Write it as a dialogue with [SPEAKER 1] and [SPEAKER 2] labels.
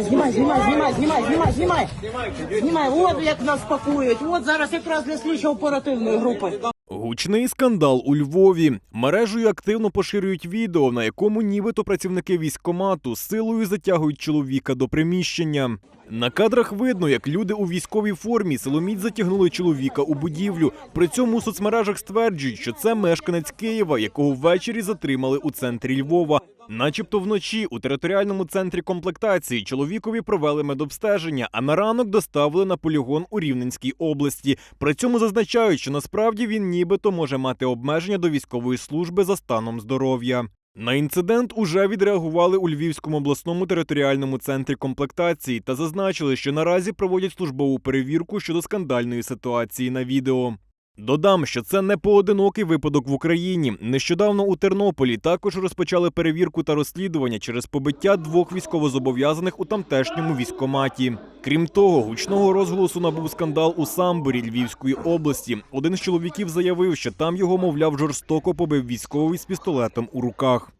[SPEAKER 1] Знімай, знімай, знімай, знімай, знімай, знімай. Знімай, от як нас пакують. От зараз якраз для слідчо оперативної групи.
[SPEAKER 2] Гучний скандал у Львові. Мережею активно поширюють відео, на якому нібито працівники військкомату силою затягують чоловіка до приміщення. На кадрах видно, як люди у військовій формі силоміць затягнули чоловіка у будівлю. При цьому у соцмережах стверджують, що це мешканець Києва, якого ввечері затримали у центрі Львова. Начебто вночі у територіальному центрі комплектації чоловікові провели медобстеження, а на ранок доставили на полігон у Рівненській області. При цьому зазначають, що насправді він нібито може мати обмеження до військової служби за станом здоров'я. На інцидент уже відреагували у Львівському обласному територіальному центрі комплектації та зазначили, що наразі проводять службову перевірку щодо скандальної ситуації на відео. Додам, що це не поодинокий випадок в Україні. Нещодавно у Тернополі також розпочали перевірку та розслідування через побиття двох військовозобов'язаних у тамтешньому військкоматі. Крім того, гучного розголосу набув скандал у Самборі Львівської області. Один з чоловіків заявив, що там його, мовляв, жорстоко побив військовий з пістолетом у руках.